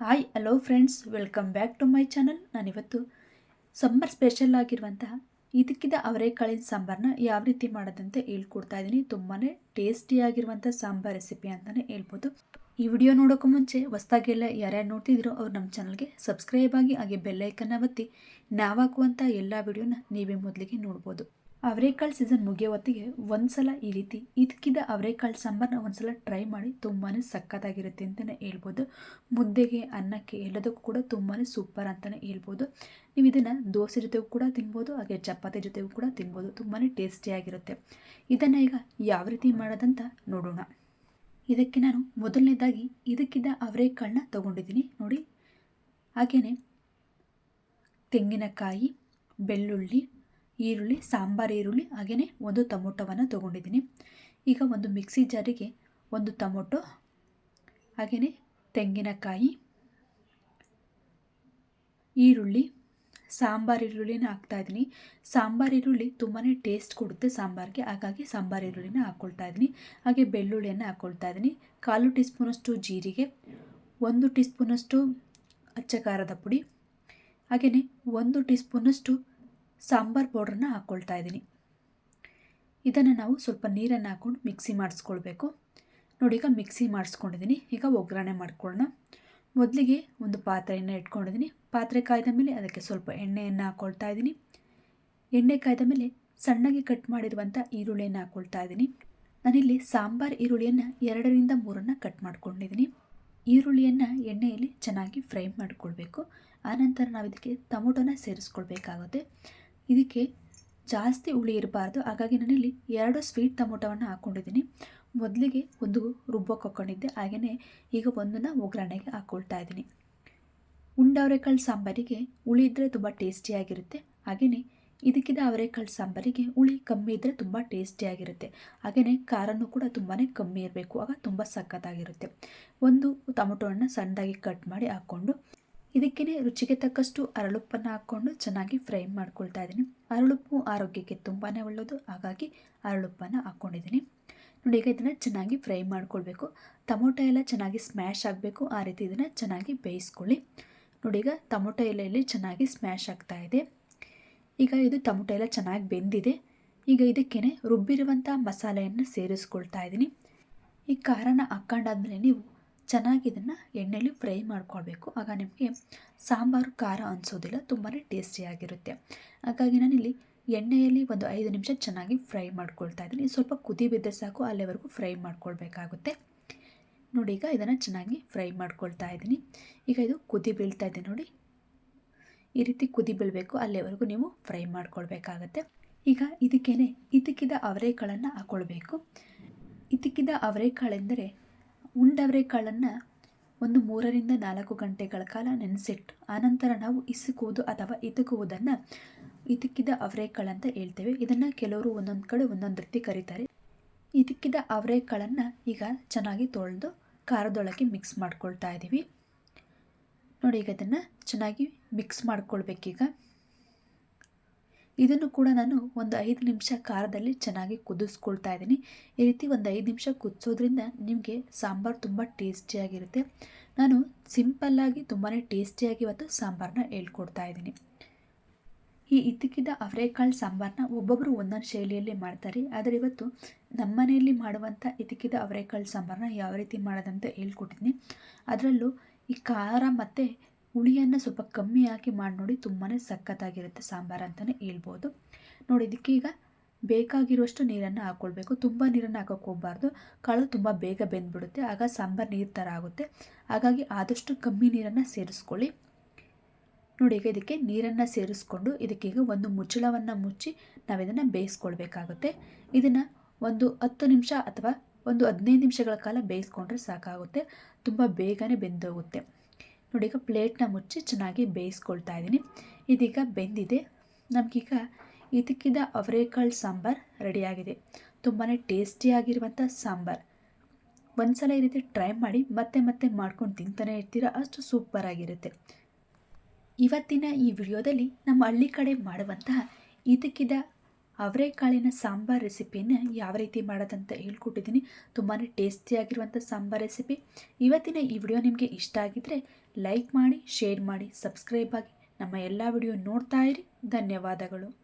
Hi hello friends welcome back to my channel ನಾನಿವತ್ತು summer special ಆಗಿರುವಂತಹ ಇದಕ್ಕಿದ ಅವರೆಕಾಳಿನ ಸಾಂಬಾರನ್ನ ಯಾವ ರೀತಿ ಮಾಡೋದಂತ ಹೇಳ್ಕೊಡ್ತಾ ಇದ್ದೀನಿ. ತುಂಬಾ ಟೇಸ್ಟಿಯಾಗಿರುವಂಥ ಸಾಂಬಾರ್ ರೆಸಿಪಿ ಅಂತಲೇ ಹೇಳ್ಬೋದು. ಈ ವಿಡಿಯೋ ನೋಡೋಕ್ಕೂ ಮುಂಚೆ ಹೊಸ್ದಾಗೆಲ್ಲ ಯಾರ್ಯಾರು ನೋಡ್ತಿದ್ರು ಅವ್ರು ನಮ್ಮ ಚಾನಲ್ಗೆ ಸಬ್ಸ್ಕ್ರೈಬ್ ಆಗಿ ಹಾಗೆ ಬೆಲ್ಲೈಕನ್ನ ಒತ್ತಿ ನಾವು ಹಾಕುವಂಥ ಎಲ್ಲ ವಿಡಿಯೋನ ನೀವೇ ಮೊದಲಿಗೆ ನೋಡ್ಬೋದು. ಅವರೆಕಾಳು ಸೀಸನ್ ಮುಗಿಯೋ ಹೊತ್ತಿಗೆ ಒಂದ್ಸಲ ಈ ರೀತಿ ಇದಕ್ಕಿದ್ದ ಅವರೆಕಾಳು ಸಾಂಬಾರನ್ನ ಒಂದ್ಸಲ ಟ್ರೈ ಮಾಡಿ ತುಂಬಾ ಸಖತ್ತಾಗಿರುತ್ತೆ ಅಂತಲೇ ಹೇಳ್ಬೋದು. ಮುದ್ದೆಗೆ ಅನ್ನಕ್ಕೆ ಎಲ್ಲದಕ್ಕೂ ಕೂಡ ತುಂಬಾ ಸೂಪರ್ ಅಂತಲೇ ಹೇಳ್ಬೋದು. ನೀವು ಇದನ್ನು ದೋಸೆ ಜೊತೆಗೂ ಕೂಡ ತಿನ್ಬೋದು, ಹಾಗೆ ಚಪಾತಿ ಜೊತೆಗೂ ಕೂಡ ತಿನ್ಬೋದು. ತುಂಬಾ ಟೇಸ್ಟಿಯಾಗಿರುತ್ತೆ ಇದನ್ನು ಈಗ ಯಾವ ರೀತಿ ಮಾಡೋದಂತ ನೋಡೋಣ. ಇದಕ್ಕೆ ನಾನು ಮೊದಲನೇದಾಗಿ ಇದಕ್ಕಿದ್ದ ಅವರೆಕಾಳನ್ನ ತೊಗೊಂಡಿದ್ದೀನಿ. ನೋಡಿ ಹಾಗೆಯೇ ತೆಂಗಿನಕಾಯಿ, ಬೆಳ್ಳುಳ್ಳಿ ಈರುಳ್ಳಿ, ಸಾಂಬಾರು ಈರುಳ್ಳಿ ಹಾಗೆಯೇ ಒಂದು ಟೊಮೊಟೊವನ್ನು ತೊಗೊಂಡಿದ್ದೀನಿ. ಈಗ ಒಂದು ಮಿಕ್ಸಿ ಜಾರಿಗೆ ಒಂದು ಟೊಮೊಟೊ ಹಾಗೆಯೇ ತೆಂಗಿನಕಾಯಿ, ಈರುಳ್ಳಿ, ಸಾಂಬಾರು ಈರುಳ್ಳಿನ ಹಾಕ್ತಾಯಿದ್ದೀನಿ ಸಾಂಬಾರು ಈರುಳ್ಳಿ ತುಂಬಾ ಟೇಸ್ಟ್ ಕೊಡುತ್ತೆ ಸಾಂಬಾರಿಗೆ, ಹಾಗಾಗಿ ಸಾಂಬಾರು ಈರುಳ್ಳಿನ ಹಾಕ್ಕೊಳ್ತಾ ಇದ್ದೀನಿ. ಹಾಗೆ ಬೆಳ್ಳುಳ್ಳಿಯನ್ನು ಹಾಕ್ಕೊಳ್ತಾ ಇದ್ದೀನಿ. ಕಾಲು ಟೀ ಸ್ಪೂನಷ್ಟು ಜೀರಿಗೆ, ಒಂದು ಟೀ ಸ್ಪೂನಷ್ಟು ಅಚ್ಚ ಖಾರದ ಪುಡಿ ಹಾಗೆಯೇ ಒಂದು ಟೀ ಸ್ಪೂನಷ್ಟು ಸಾಂಬಾರು ಪೌಡ್ರನ್ನ ಹಾಕ್ಕೊಳ್ತಾ ಇದ್ದೀನಿ. ಇದನ್ನು ನಾವು ಸ್ವಲ್ಪ ನೀರನ್ನು ಹಾಕ್ಕೊಂಡು ಮಿಕ್ಸಿ ಮಾಡಿಸ್ಕೊಳ್ಬೇಕು. ನೋಡಿ, ಈಗ ಮಿಕ್ಸಿ ಮಾಡಿಸ್ಕೊಂಡಿದ್ದೀನಿ. ಈಗ ಒಗ್ಗರಣೆ ಮಾಡ್ಕೊಳ್ಳೋಣ. ಮೊದಲಿಗೆ ಒಂದು ಪಾತ್ರೆಯನ್ನು ಇಟ್ಕೊಂಡಿದ್ದೀನಿ. ಪಾತ್ರೆ ಕಾಯ್ದ ಮೇಲೆ ಅದಕ್ಕೆ ಸ್ವಲ್ಪ ಎಣ್ಣೆಯನ್ನು ಹಾಕ್ಕೊಳ್ತಾ ಇದ್ದೀನಿ. ಎಣ್ಣೆ ಕಾಯ್ದ ಮೇಲೆ ಸಣ್ಣಗೆ ಕಟ್ ಮಾಡಿರುವಂಥ ಈರುಳ್ಳಿಯನ್ನು ಹಾಕ್ಕೊಳ್ತಾ ಇದ್ದೀನಿ. ನಾನಿಲ್ಲಿ ಸಾಂಬಾರು ಈರುಳ್ಳಿಯನ್ನು ಎರಡರಿಂದ ಮೂರನ್ನು ಕಟ್ ಮಾಡ್ಕೊಂಡಿದ್ದೀನಿ. ಈರುಳ್ಳಿಯನ್ನು ಎಣ್ಣೆಯಲ್ಲಿ ಚೆನ್ನಾಗಿ ಫ್ರೈ ಮಾಡಿಕೊಳ್ಬೇಕು. ಆನಂತರ ನಾವು ಇದಕ್ಕೆ ಟೊಮೊಟೊನ ಸೇರಿಸ್ಕೊಳ್ಬೇಕಾಗುತ್ತೆ. ಇದಕ್ಕೆ ಜಾಸ್ತಿ ಹುಳಿ ಇರಬಾರ್ದು. ಹಾಗಾಗಿ ನಾನಿಲ್ಲಿ ಎರಡು ಸ್ವೀಟ್ ಟೊಮೊಟೊವನ್ನು ಹಾಕ್ಕೊಂಡಿದ್ದೀನಿ. ಮೊದಲಿಗೆ ಒಂದು ರುಬ್ಬಕ್ಕೆ ಹಾಕ್ಕೊಂಡಿದ್ದೆ ಹಾಗೆಯೇ ಈಗ ಒಂದನ್ನು ಒಗ್ಗರಣೆಗೆ ಹಾಕ್ಕೊಳ್ತಾ ಇದ್ದೀನಿ. ಉಂಡವರೆಕಾಳು ಸಾಂಬಾರಿಗೆ ಹುಳಿ ಇದ್ದರೆ ತುಂಬ ಟೇಸ್ಟಿಯಾಗಿರುತ್ತೆ ಹಾಗೆಯೇ ಇದಕ್ಕಿದ ಅವರೆಕಾಳು ಸಾಂಬಾರಿಗೆ ಹುಳಿ ಕಮ್ಮಿ ಇದ್ದರೆ ತುಂಬ ಟೇಸ್ಟಿಯಾಗಿರುತ್ತೆ ಹಾಗೆಯೇ ಖಾರನೂ ಕೂಡ ತುಂಬಾ ಕಮ್ಮಿ ಇರಬೇಕು. ಆಗ ತುಂಬ ಸಖತ್ತಾಗಿರುತ್ತೆ ಒಂದು ಟೊಮೊಟೊವನ್ನು ಸಣ್ಣದಾಗಿ ಕಟ್ ಮಾಡಿ ಹಾಕ್ಕೊಂಡು ಇದಕ್ಕೇ ರುಚಿಗೆ ತಕ್ಕಷ್ಟು ಅರಳುಪ್ಪನ್ನು ಹಾಕ್ಕೊಂಡು ಚೆನ್ನಾಗಿ ಫ್ರೈ ಮಾಡ್ಕೊಳ್ತಾ ಇದ್ದೀನಿ. ಅರಳುಪ್ಪು ಆರೋಗ್ಯಕ್ಕೆ ತುಂಬಾ ಒಳ್ಳೆಯದು ಹಾಗಾಗಿ ಅರಳುಪ್ಪನ್ನು ಹಾಕ್ಕೊಂಡಿದ್ದೀನಿ ನೋಡಿ, ಈಗ ಇದನ್ನು ಚೆನ್ನಾಗಿ ಫ್ರೈ ಮಾಡ್ಕೊಳ್ಬೇಕು. ಟೊಮೊಟೊ ಎಲ್ಲ ಚೆನ್ನಾಗಿ ಸ್ಮ್ಯಾಶ್ ಆಗಬೇಕು. ಆ ರೀತಿ ಇದನ್ನು ಚೆನ್ನಾಗಿ ಬೇಯಿಸ್ಕೊಳ್ಳಿ. ನೋಡಿ, ಈಗ ಟೊಮೊಟೊ ಎಲೆಯಲ್ಲಿ ಚೆನ್ನಾಗಿ ಸ್ಮ್ಯಾಶ್ ಆಗ್ತಾ ಇದೆ. ಈಗ ಇದು ಟೊಮೊಟೊ ಎಲ್ಲ ಚೆನ್ನಾಗಿ ಬೆಂದಿದೆ. ಈಗ ಇದಕ್ಕೇ ರುಬ್ಬಿರುವಂಥ ಮಸಾಲೆಯನ್ನು ಸೇರಿಸ್ಕೊಳ್ತಾ ಇದ್ದೀನಿ. ಈ ಖಾರನ ಹಾಕ್ಕೊಂಡಾದ್ಮೇಲೆ ನೀವು ಚೆನ್ನಾಗಿ ಇದನ್ನು ಎಣ್ಣೆಯಲ್ಲಿ ಫ್ರೈ ಮಾಡ್ಕೊಳ್ಬೇಕು. ಆಗ ನಿಮಗೆ ಸಾಂಬಾರು, ಖಾರ ಅನಿಸೋದಿಲ್ಲ ತುಂಬಾ ಟೇಸ್ಟಿಯಾಗಿರುತ್ತೆ ಹಾಗಾಗಿ ನಾನಿಲ್ಲಿ ಎಣ್ಣೆಯಲ್ಲಿ ಒಂದು ಐದು ನಿಮಿಷ ಚೆನ್ನಾಗಿ ಫ್ರೈ ಮಾಡ್ಕೊಳ್ತಾ ಇದ್ದೀನಿ. ಸ್ವಲ್ಪ ಕುದಿ ಬಿದ್ದರೆ ಸಾಕು, ಅಲ್ಲಿವರೆಗೂ ಫ್ರೈ ಮಾಡ್ಕೊಳ್ಬೇಕಾಗುತ್ತೆ. ನೋಡಿ, ಈಗ ಇದನ್ನು ಚೆನ್ನಾಗಿ ಫ್ರೈ ಮಾಡ್ಕೊಳ್ತಾ ಇದ್ದೀನಿ. ಈಗ ಇದು ಕುದಿ ಬೀಳ್ತಾ ಇದೆ ನೋಡಿ. ಈ ರೀತಿ ಕುದಿ ಬೀಳಬೇಕು, ಅಲ್ಲಿವರೆಗೂ ನೀವು ಫ್ರೈ ಮಾಡ್ಕೊಳ್ಬೇಕಾಗತ್ತೆ. ಈಗ ಇದಕ್ಕೇನೆ ಇದಕ್ಕಿದ ಅವರೆಕಾಳನ್ನು ಹಾಕ್ಕೊಳ್ಬೇಕು ಇದಕ್ಕಿದ ಅವರೆಕಾಳೆಂದರೆ ಕಾಳನ್ನು ಒಂದು ಮೂರರಿಂದ ನಾಲ್ಕು ಗಂಟೆಗಳ ಕಾಲ ನೆನೆಸಿಟ್ಟು ಆನಂತರ ನಾವು ಇಸುಕುವುದು ಅಥವಾ ಇತುಕುವುದನ್ನು ಇದಕ್ಕಿದ ಅಂತ ಹೇಳ್ತೇವೆ. ಇದನ್ನು ಕೆಲವರು ಒಂದೊಂದು ಕಡೆ ಒಂದೊಂದು ರೀತಿ ಕರೀತಾರೆ. ಇದಕ್ಕಿದ ಅವರೆಕಾಳನ್ನು ಈಗ ಚೆನ್ನಾಗಿ ತೊಳೆದು ಖಾರದೊಳಗೆ ಮಿಕ್ಸ್ ಮಾಡ್ಕೊಳ್ತಾ ಇದ್ದೀವಿ ನೋಡಿ, ಈಗ ಅದನ್ನು ಚೆನ್ನಾಗಿ ಮಿಕ್ಸ್ ಮಾಡ್ಕೊಳ್ಬೇಕೀಗ. ಇದನ್ನು ಕೂಡ ನಾನು ಒಂದು ಐದು ನಿಮಿಷ ಖಾರದಲ್ಲಿ ಚೆನ್ನಾಗಿ ಕುದಿಸ್ಕೊಳ್ತಾ ಇದ್ದೀನಿ. ಈ ರೀತಿ ಒಂದು ಐದು ನಿಮಿಷ ಕುದಿಸೋದ್ರಿಂದ ನಿಮಗೆ ಸಾಂಬಾರು ತುಂಬ ಟೇಸ್ಟಿಯಾಗಿರುತ್ತೆ. ನಾನು ಸಿಂಪಲ್ಲಾಗಿ ತುಂಬಾ ಟೇಸ್ಟಿಯಾಗಿ ಇವತ್ತು ಸಾಂಬಾರನ್ನ ಹೇಳ್ಕೊಡ್ತಾ ಇದ್ದೀನಿ. ಈ ಇದ್ದಕ್ಕಿದ್ದ ಅವರೆಕಾಳು ಸಾಂಬಾರನ್ನ ಒಬ್ಬೊಬ್ಬರು ಒಂದೊಂದು ಶೈಲಿಯಲ್ಲಿ ಮಾಡ್ತಾರೆ. ಆದರೆ ಇವತ್ತು ನಮ್ಮ ಮನೆಯಲ್ಲಿ ಮಾಡುವಂಥ ಇದಕ್ಕಿದ್ದ ಅವರೆಕಾಳು ಸಾಂಬಾರನ್ನ ಯಾವ ರೀತಿ ಮಾಡೋದಂತ ಹೇಳ್ಕೊಟ್ಟಿದ್ದೀನಿ. ಅದರಲ್ಲೂ ಈ ಖಾರ ಮತ್ತು ಹುಳಿಯನ್ನು ಸ್ವಲ್ಪ ಕಮ್ಮಿ ಹಾಕಿ ಮಾಡಿ ನೋಡಿ ತುಂಬಾ ಸಖತ್ತಾಗಿರುತ್ತೆ ಸಾಂಬಾರು ಅಂತಲೇ ಹೇಳ್ಬೋದು. ನೋಡಿ, ಇದಕ್ಕೆ ಬೇಕಾಗಿರುವಷ್ಟು ನೀರನ್ನು ಹಾಕ್ಕೊಳ್ಬೇಕು ತುಂಬ ನೀರನ್ನು ಹಾಕೋಕೆ ಹೋಗಬಾರ್ದು. ಕಾಳು ತುಂಬ ಬೇಗ ಬೆಂದ್ಬಿಡುತ್ತೆ. ಆಗ ಸಾಂಬಾರು ನೀರು ಥರ ಆಗುತ್ತೆ. ಹಾಗಾಗಿ ಆದಷ್ಟು ಕಮ್ಮಿ ನೀರನ್ನು ಸೇರಿಸ್ಕೊಳ್ಳಿ. ನೋಡಿ, ಈಗ ಇದಕ್ಕೆ ನೀರನ್ನು ಸೇರಿಸ್ಕೊಂಡು ಇದಕ್ಕೀಗ ಒಂದು ಮುಚ್ಚಳವನ್ನು ಮುಚ್ಚಿ ನಾವು ಇದನ್ನು ಬೇಯಿಸ್ಕೊಳ್ಬೇಕಾಗುತ್ತೆ. ಇದನ್ನು ಒಂದು ಹತ್ತು ನಿಮಿಷ ಅಥವಾ ಒಂದು ಹದಿನೈದು ನಿಮಿಷಗಳ ಕಾಲ ಬೇಯಿಸ್ಕೊಂಡ್ರೆ ಸಾಕಾಗುತ್ತೆ. ತುಂಬ ಬೇಗನೆ ಬೆಂದೋಗುತ್ತೆ. ನೋಡಿ, ಈಗ ಪ್ಲೇಟ್ನ ಮುಚ್ಚಿ ಚೆನ್ನಾಗಿ ಬೇಯಿಸ್ಕೊಳ್ತಾ ಇದ್ದೀನಿ. ಇದೀಗ ಬೆಂದಿದೆ. ನಮಗೀಗ ಇದಕ್ಕಿದ ಅವರೆಕಾಳು ಸಾಂಬಾರು ರೆಡಿಯಾಗಿದೆ. ತುಂಬಾ ಟೇಸ್ಟಿಯಾಗಿರುವಂಥ ಸಾಂಬಾರು. ಒಂದ್ಸಲ ಈ ರೀತಿ ಟ್ರೈ ಮಾಡಿ ಮತ್ತೆ ಮತ್ತೆ ಮಾಡ್ಕೊಂಡು ತಿಂತಾನೆ ಇರ್ತೀರ, ಅಷ್ಟು ಸೂಪರಾಗಿರುತ್ತೆ ಇವತ್ತಿನ ಈ ವಿಡಿಯೋದಲ್ಲಿ ನಮ್ಮ ಹಳ್ಳಿ ಕಡೆ ಮಾಡುವಂತಹ ಇದಕ್ಕಿದ ಅವರೆಕಾಳಿನ ಸಾಂಬಾರ್ ರೆಸಿಪಿಯನ್ನು ಯಾವ ರೀತಿ ಮಾಡೋದಂತ ಹೇಳ್ಕೊಟ್ಟಿದ್ದೀನಿ. ತುಂಬಾ ಟೇಸ್ಟಿಯಾಗಿರುವಂಥ ಸಾಂಬಾರ್ ರೆಸಿಪಿ. ಇವತ್ತಿನ ಈ ವಿಡಿಯೋ ನಿಮಗೆ ಇಷ್ಟ ಆಗಿದ್ದರೆ ಲೈಕ್ ಮಾಡಿ, ಶೇರ್ ಮಾಡಿ, ಸಬ್ಸ್ಕ್ರೈಬ್ ಆಗಿ ನಮ್ಮ ಎಲ್ಲ ವಿಡಿಯೋ ನೋಡ್ತಾ ಇರಿ. ಧನ್ಯವಾದಗಳು.